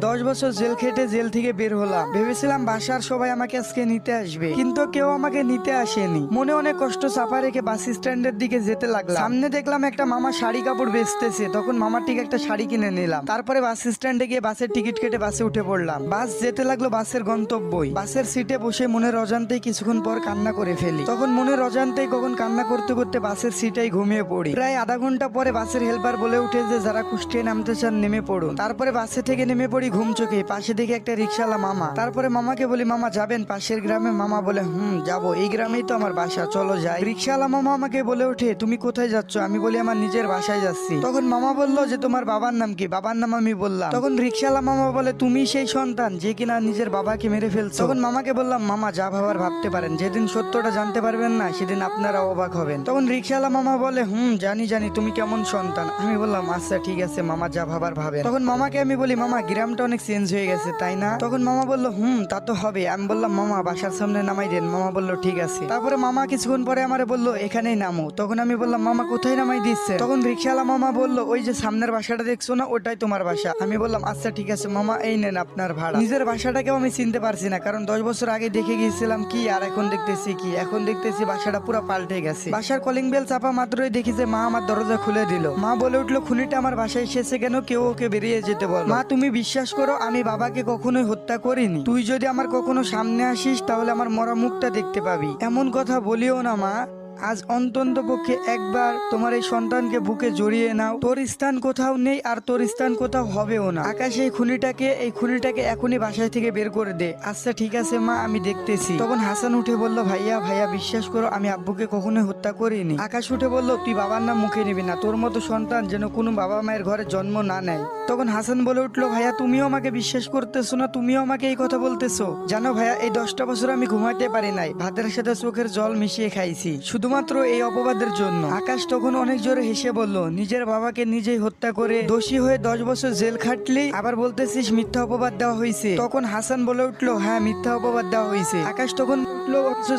দশ বছর জেল খেটে জেল থেকে বের হলাম। ভেবেছিলাম বাসার সবাই আমাকে আজকে নিতে আসবে। কিন্তু কেউ আমাকে নিতে আসেনি। মনে অনেক কষ্ট চাপা রেখে বাস স্ট্যান্ডের দিকে যেতে লাগলাম। সামনে দেখলাম একটা মামা শাড়ি কাপড় বেচতেছে। তখন মামার ঠিক একটা শাড়ি কিনে নিলাম। তারপরে বাস স্ট্যান্ডে গিয়ে বাসের টিকিট কেটে বাসে উঠে পড়লাম। বাস যেতে লাগল বাসের গন্তব্যই। বাসের সিটে বসে মনের অজান্তেই কিছুক্ষণ পর কান্না করে ফেলি। তখন মনের অজান্তেই কখন কান্না করতে করতে বাসের সিটেই ঘুমিয়ে পড়ি। প্রায় আধা ঘণ্টা পরে বাসের হেল্পার বলে উঠে যে, যারা কুষ্টিয়ে নামতে চান, নেমে পড়ুন। তারপরে বাসে থেকে নেমে পড়ি ঘুম চোখে। পাশে দেখে একটা রিক্সাওয়ালা মামা। তারপরে মামাকে বলি, মামা, যাবেন? পাশের গ্রামে মামা বলে, হুম, যাব। এই গ্রামেই তো আমার বাসা, চলো যাই। রিক্সাওয়ালা মামা আমাকে বলে ওঠে, তুমি কোথায় যাচ্ছ? আমি বলি, আমার নিজের বাসায় যাচ্ছি। তখন মামা বলল যে, তোমার বাবার নাম কি? বাবার নাম আমি বললাম। তখন রিক্সাওয়ালা মামা বলে, তুমি সেই সন্তান যে কিনা নিজের বাবাকে মেরে ফেলছো। তখন মামাকে বললাম, মামা, যা ভাবার ভাবতে পারেন। যেদিন সত্যটা জানতে পারবেন না, সেদিন আপনারা অবাক হবেন। তখন রিক্সাওয়ালা মামা বলে, হুম, জানি জানি, তুমি কেমন সন্তান? আমি বললাম আচ্ছা ঠিক আছে, মামা, যা ভাবার ভাবেন। তখন মামাকে আমি বলি, মামা গ্রামটা অনেক চেঞ্জ হয়ে গেছে, তাই না? তখন মামা বলল, হুম, তা তো হবে। আমি বললাম, মামা, বাসার সামনে নামাই দেন। মামা বলল, ঠিক আছে। তারপরে মামা কিছুক্ষণ পরে আমারে বলল, এখানেই নামো। তখন আমি বললাম, মামা, কোথায় নামাই দিচ্ছে? তখন রিক্সাওয়ালা মামা বলল, ওই যে সামনের বাসাটা দেখছ না, ওটাই তোমার বাসা। আমি বললাম আচ্ছা ঠিক আছে, মামা, এই নেন আপনার ভাড়া। নিজের বাসাটাকেও আমি চিনতে পারছি না, কারণ দশ বছর আগে দেখে গিয়েছিলাম কি, আর এখন দেখতেছি কি। এখন দেখতেছি বাসাটা পুরো পাল্টে গেছে। বাসার কলিং বেল চাপা মাত্রই দেখি যে মা আমার দরজা খুলে দিল। মা বলে উঠল, খুনিটা আমার বাসায় এসেছে কেন? কেউ ওকে বেরিয়ে যেতে বল। মা, তুমি বিশ্বাস করো, আমি বাবাকে কখনোই হত্যা করিনি। তুই যদি আমার কখনো সামনে আসিস, তাহলে আমার মরা মুখটা দেখতে পাবি। এমন কথা বলিও না, মা। আজ অন্তন্ত পক্ষে একবার তোমার এই সন্তানকে বুকে জড়িয়ে নাও। তোর স্থান কোথাও নেই আর তোর স্থান কোথাও হবেও না। আকাশ এই খুনিটাকে এই খুনিটাকে এখনই বাসায় থেকে বের করে দে। আচ্ছা ঠিক আছে, মা, আমি দেখতেছি। তখন হাসান উঠে বলল, ভাইয়া ভাইয়া, বিশ্বাস করো, আমি আব্বুকে কখনোই হত্যা করিনি। আকাশ উঠে বলল, তুই বাবার নাম মুখে নিবি না। তোর মতো সন্তান যেন কোনো বাবা মায়ের ঘরে জন্ম না নেয়। তখন হাসান বলে উঠল, ভাইয়া, তুমিও আমাকে বিশ্বাস করতেছো না? তুমিও আমাকে এই কথা বলতেছো? জানো ভাইয়া, এই দশটা বছর আমি ঘুমাইতে পারি নাই। ভাতের সাথে চোখের জল মিশিয়ে খাইছি। শুধুমাত্র এই অপবাদের জন্য। আকাশ তখন অনেক জোরে হেসে বলল, নিজের বাবাকে নিজেই হত্যা করে দোষী হয়ে দশ বছর জেল খাটলি আবার বলতেছিস মিথ্যা অপবাদ দেওয়া হয়েছে তখন হাসান বলে উঠল হ্যাঁ মিথ্যা অপবাদ দেওয়া হয়েছে আকাশ তখন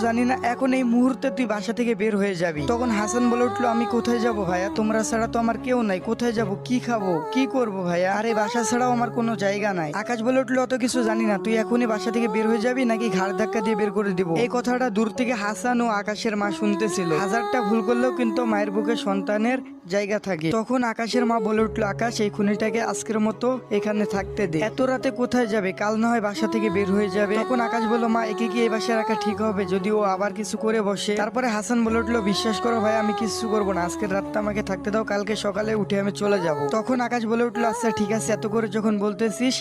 জানি না, এখন এই মুহূর্তে তুই বাসা থেকে বের হয়ে যাবি। তখন হাসান বলে উঠল, আমি কোথায় যাব ভাইয়া? তোমরা ছাড়া তো আমার কেউ নাই। কোথায় যাব? কি খাব? কি করব ভাইয়া? আরে, বাসা ছাড়াও আমার কোনো জায়গা নাই। আকাশ বলে উঠল, অত কিছু জানি না। তুই এখনই বাসা থেকে বের হয়ে যাবি নাকি ঘাড় ধাক্কা দিয়ে বের করে দিব? এই কথাটা দূর থেকে হাসান ও আকাশের মা শুনতেছিল হাজারটা ভুল করলেও কিন্তু মায়ের বুকে সন্তানের জায়গা থাকে। তখন আকাশের মা বলে উঠল, আকাশ, এই খুনিটাকে আজকের মতো এখানে থাকতে দে। এত রাতে কোথায় যাবে? কাল না হয় বাসা থেকে বের হয়ে যাবে। তখন আকাশ বলল, মা, একে কি এই বাসায় রাখা ঠিক হবে? যদি ও আবার কিছু করে বসে। তারপরে হাসান বলে উঠল, বিশ্বাস করো ভাই, আমি কিছু করব না। আজকের রাতটা আমাকে থাকতে দাও, কালকে সকালে উঠে আমি চলে যাব। তখন আকাশ বলে উঠল আচ্ছা ঠিক আছে, এত করে যখন বলতেছিস